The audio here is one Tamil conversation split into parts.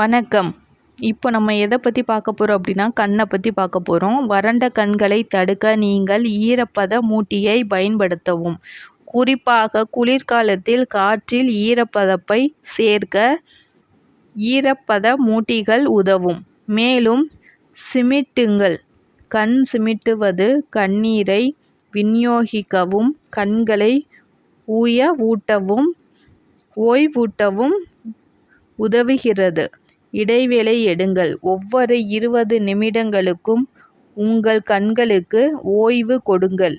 வணக்கம். இப்போ நம்ம எதை பற்றி பார்க்க போகிறோம் அப்படின்னா கண்ணை பற்றி பார்க்க போகிறோம் வறண்ட கண்களை தடுக்க நீங்கள் ஈரப்பத மூட்டியை பயன்படுத்தவும். குறிப்பாக குளிர்காலத்தில் காற்றில் ஈரப்பதப்பை சேர்க்க ஈரப்பத மூட்டிகள் உதவும். மேலும் சிமிட்டுங்கள். கண் சிமிட்டுவது கண்ணீரை விநியோகிக்கவும் கண்களை ஊய ஊட்டவும் ஓய்வூட்டவும் உதவுகிறது. இடைவேளை எடுங்கள். ஒவ்வொரு இருபது நிமிடங்களுக்கும் உங்கள் கண்களுக்கு ஓய்வு கொடுங்கள்.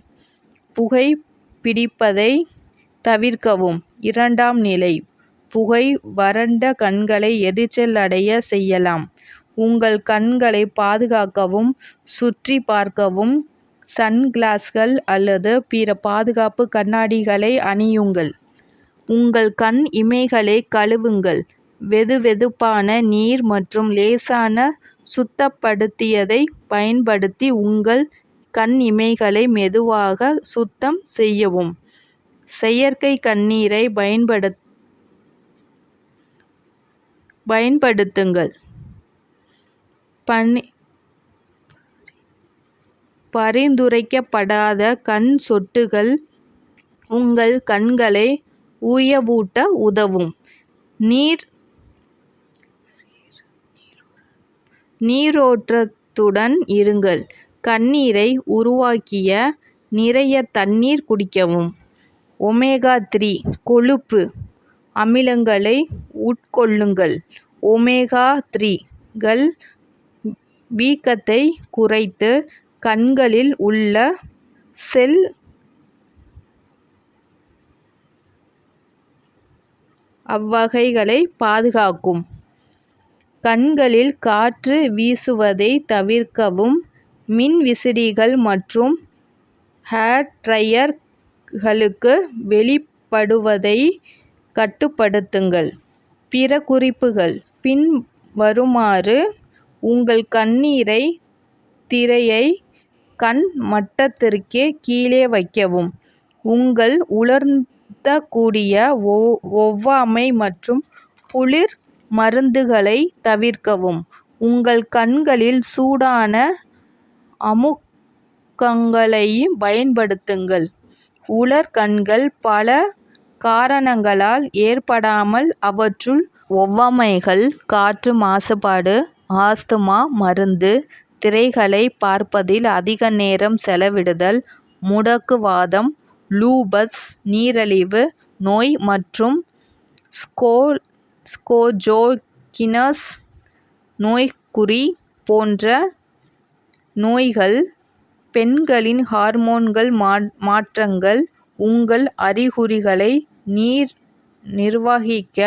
புகை பிடிப்பதை தவிர்க்கவும். இரண்டாம் நிலை புகை வறண்ட கண்களை எரிச்சல் அடைய செய்யலாம். உங்கள் கண்களை பாதுகாக்கவும் சுற்றி பார்க்கவும் சன்கிளாஸ்கள் அல்லது பிற பாதுகாப்பு கண்ணாடிகளை அணியுங்கள். உங்கள் கண் இமைகளை கழுவுங்கள். வெதுவெதுப்பான நீர் மற்றும் லேசான சுத்தப்படுத்தியதை பயன்படுத்தி உங்கள் கண் இமைகளை மெதுவாக சுத்தம் செய்யவும். செயற்கை கண்ணீரை பயன்படுத் பயன்படுத்துங்கள். பனி பரிந்துரைக்கப்படாத கண் சொட்டுகள் உங்கள் கண்களை ஊயவூட்ட உதவும். நீர் நீரோற்றத்துடன் இருங்கள். கண்ணீரை உருவாக்கிய நிறைய தண்ணீர் குடிக்கவும். ஒமேகா த்ரீ கொழுப்பு அமிலங்களை உட்கொள்ளுங்கள். ஒமேகா த்ரீகள் வீக்கத்தை குறைத்து கண்களில் உள்ள செல் அவ்வகைகளை பாதுகாக்கும். கண்களில் காற்று வீசுவதை தவிர்க்கவும் மின்விசிறிகள் மற்றும் ஹேர் ட்ரையர்களுக்கு வெளிப்படுவதை கட்டுப்படுத்துங்கள். பிற குறிப்புகள். பின் வருமாறு உங்கள் கண்ணீரை திரையை கண் மட்டத்திற்கே கீழே வைக்கவும். உங்கள் உலர்த்தக்கூடிய ஒவ்வாமை மற்றும் குளிர் மருந்துகளை தவிர்க்கவும். உங்கள் கண்களில் சூடான அமுக்கங்களை பயன்படுத்துங்கள். உலர் கண்கள் பல காரணங்களால் ஏற்படாமல் அவற்றுள் ஒவ்வாமைகள் காற்று மாசுபாடு ஆஸ்துமா மருந்து திரைகளை பார்ப்பதில் அதிக நேரம் செலவிடுதல் முடக்குவாதம் லூபஸ் நீரிழிவு நோய் மற்றும் ஸ்கோல் ஸ்கோஜோகினஸ் நோய்க்குறி போன்ற நோய்கள் பெண்களின் ஹார்மோன்கள் மாற்றங்கள் உங்கள் அறிகுறிகளை நீர் நிர்வகிக்க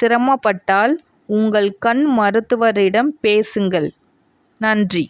சிரமப்பட்டால் உங்கள் கண் மருத்துவரிடம் பேசுங்கள். நன்றி.